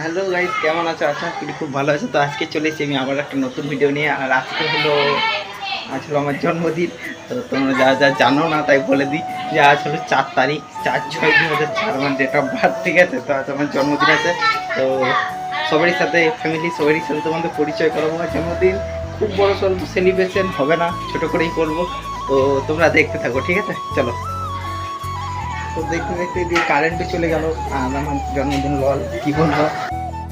Hello guys, কেমন আছো? আশা করি খুব ভালো আছো। তো আজকে চলে এসেছি আমি আবার একটা নতুন ভিডিও নিয়ে, আর আজকে হলো, আজ হলো আমার জন্মদিন। তো তোমরা যা যা জানো না, তাই বলে দিই যে আজ হলো চার তারিখ, চার ছয় দু হাজার চার আমার ডেট অফ বার্থ ঠিক আছে? তো আজ আমার জন্মদিন আছে। তো সবারই সাথে ফ্যামিলি সবারই সাথে তোমাদের পরিচয় করাবো আমার জন্মদিন। খুব বড় সেলিব্রেশন হবে না, ছোট করেই করব। তো তোমরা দেখতে থাকো, ঠিক আছে? চলো। তো দেখতে দেখতে দিয়ে কারেন্টও চলে গেল। আমার জন্মদিন লল কি বলব?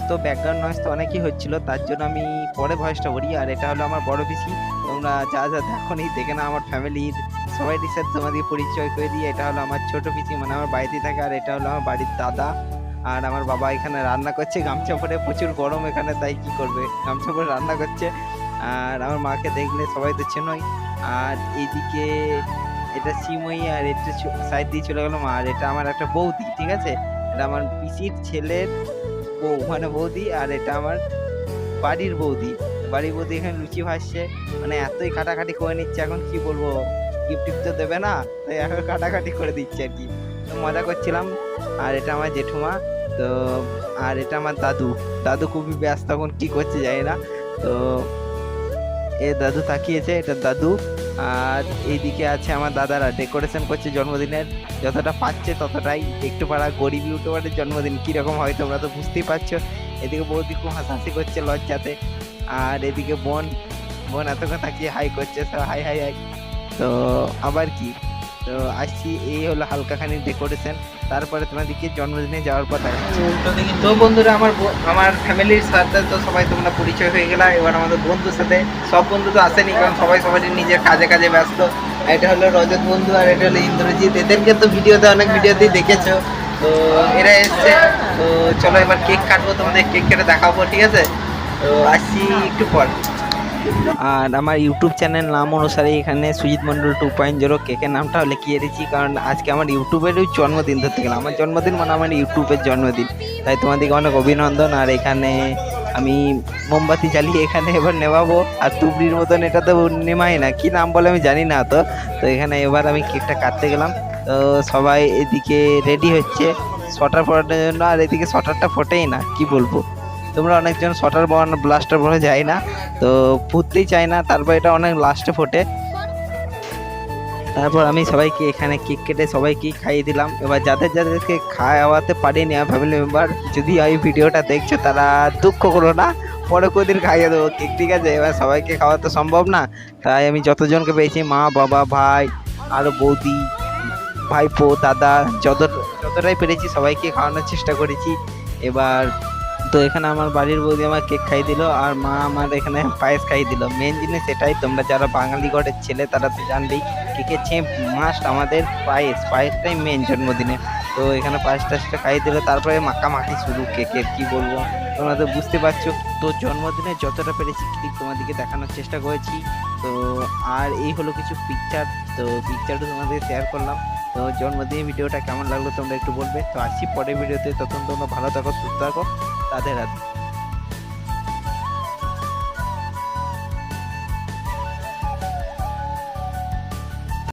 তো ব্যাকগ্রাউন্ড নয়েজ তো অনেকই হচ্ছিল, তার জন্য আমি পরে ভয়েসটা করি আর এটা হলো আমার বড় পিসি। তোমরা যা যা দেখো নি, দেখে না আমার ফ্যামিলির সবাই সাথে তোমাদের পরিচয় করে দিই এটা হলো আমার ছোট পিসি মানে আমার বাড়িতে থাকে, আর এটা হলো আমার বাড়ির দাদা। আর আমার বাবা এখানে রান্না করছে, গামছা পরে প্রচুর গরম এখানে, তাই কি করবে? গামছা পরে রান্না করছে। আর আমার মাকে দেখলে সবাই তো চেনই। আর এইদিকে এটা সিমই আর এটা সাইড দিয়ে চলে গেল মা, আর এটা আমার একটা বৌদি, ঠিক আছে? এটা আমার পিসির ছেলের বউ মানে বৌদি, আর এটা আমার বাড়ির বৌদি। বাড়ির বৌদি এখানে লুচি ভাসছে মানে এতই কাটাকাটি করে নিচ্ছে, এখন কি বলব? গিফট টিফট তো দেবে না, তাই এখন কাটাকাটি করে দিচ্ছে আর কি। তো মজা করছিলাম, আর এটা আমার জেঠুমা, তো আর এটা আমার দাদু। দাদু খুবই ব্যস্ত, এখন কি করছে জানি না। তো এ দাদু তাকিয়েছে, এটা দাদু। আর এইদিকে আছে আমার দাদারা। ডেকোরেশন করছে জন্মদিনের। যতটা পাচ্ছে ততটাই একটু পাড়া গরিব ইউটিউবারের জন্মদিন। কীরকম হয় তোমরা তো বুঝতেই পারছ। এদিকে বৌদি খুব হাসাহাসি করছে লজ্জাতে। আর এদিকে বোন বোন এতক্ষণ তাকিয়ে হাই করছে? সব হাই হাই হাই। তো আবার কি? তো আসছি, এই হলো হালকাখানি ডেকোরেশন তারপরে তোমাদেরকে জন্মদিনে যাওয়ার কথা তো বন্ধুরা, আমার আমার ফ্যামিলির সাথে তো সবাই তোমরা পরিচয় হয়ে গেলা। এবার আমাদের বন্ধুর সাথে সব বন্ধু তো আসেনি, কারণ সবাই সবাই নিজের কাজে কাজে ব্যস্ত। এটা হলো রজত বন্ধু আর এটা হলো ইন্দ্রজিৎ। এদেরকে তো ভিডিওতে অনেক ভিডিওতেই দেখেছ। তো এরা এসছে। তো চলো এবার কেক কাটবো, তোমাদের কেক কেটে দেখাবো, ঠিক আছে? তো আসছি একটু পর। আর আমার ইউটিউব চ্যানেল নাম অনুসারে এখানে Sujit Mondal two point zero কেকের নামটাও লিখিয়ে দিয়েছি কারণ আজকে আমার ইউটিউবেরও জন্মদিন ধরতে গেলাম আমার জন্মদিন মানে আমার ইউটিউবের জন্মদিন। তাই তোমাদেরকে অনেক অভিনন্দন, আর এখানে আমি মোমবাতি জ্বালিয়ে এখানে এবার নেভাবো, আর তুবড়ির মতন এটা তো নেমাই না। কি নাম বলে আমি জানি না তো। তো এখানে এবার আমি কেকটা কাটতে গেলাম। তো সবাই এদিকে রেডি হচ্ছে শটার ফোটার জন্য, আর এদিকে শটারটা ফোটেই না, কি বলব? তোমরা অনেকজন শটার বানানো ব্লাস্টার বলে যায় না, তো ফুটতেই চায় না, তারপর এটা অনেক লাস্টে ফোটে। তারপর আমি সবাইকে এখানে কেক কেটে সবাইকে খাইয়ে দিলাম। এবার যাদের যাদেরকে খাওয়াতে পারিনি, আমার ফ্যামিলি মেম্বার যদি এই ভিডিওটা দেখছ, তারা দুঃখ করো না। পরে কোদিন খাইয়ে দেবো কেক ঠিক আছে? এবার সবাইকে খাওয়া তো সম্ভব না। তাই আমি যতজনকে পেয়েছি, মা, বাবা, ভাই আরও বৌদি, ভাইপো, দাদা, যত যতটাই পেরেছি সবাইকে খাওয়ানোর চেষ্টা করেছি। এবার তো এখানে আমার বাড়ির বৌদি আমার কেক খাই দিল আর মা আমার এখানে পায়েস খাই দিল। মেন জিনিস এটাই, তোমরা যারা বাঙালি ঘরের ছেলে তারা তো জানবেই কেকের চেয়ে মাস্ট আমাদের পায়েস, পায়েসটাই মেন জন্মদিনে। তো এখানে পায়েস টায়েসটা খাই দিল, তারপরে মাখামাখি শুরু কেকের কি বলব? তোমরা তো বুঝতে পারছ। তো জন্মদিনে যতটা পেরেছি ঠিক তোমাদেরকে দেখানোর চেষ্টা করেছি। তো আর এই হলো কিছু পিকচার তো পিকচারটা তোমাদের শেয়ার করলাম। তো জন্মদিন ভিডিওটা কেমন লাগল তোমরা একটু বলবে। তো আসছি পরের ভিডিওতে তখন তোমরা ভালো থাকো, সুস্থ থাকো। রাধে রাধে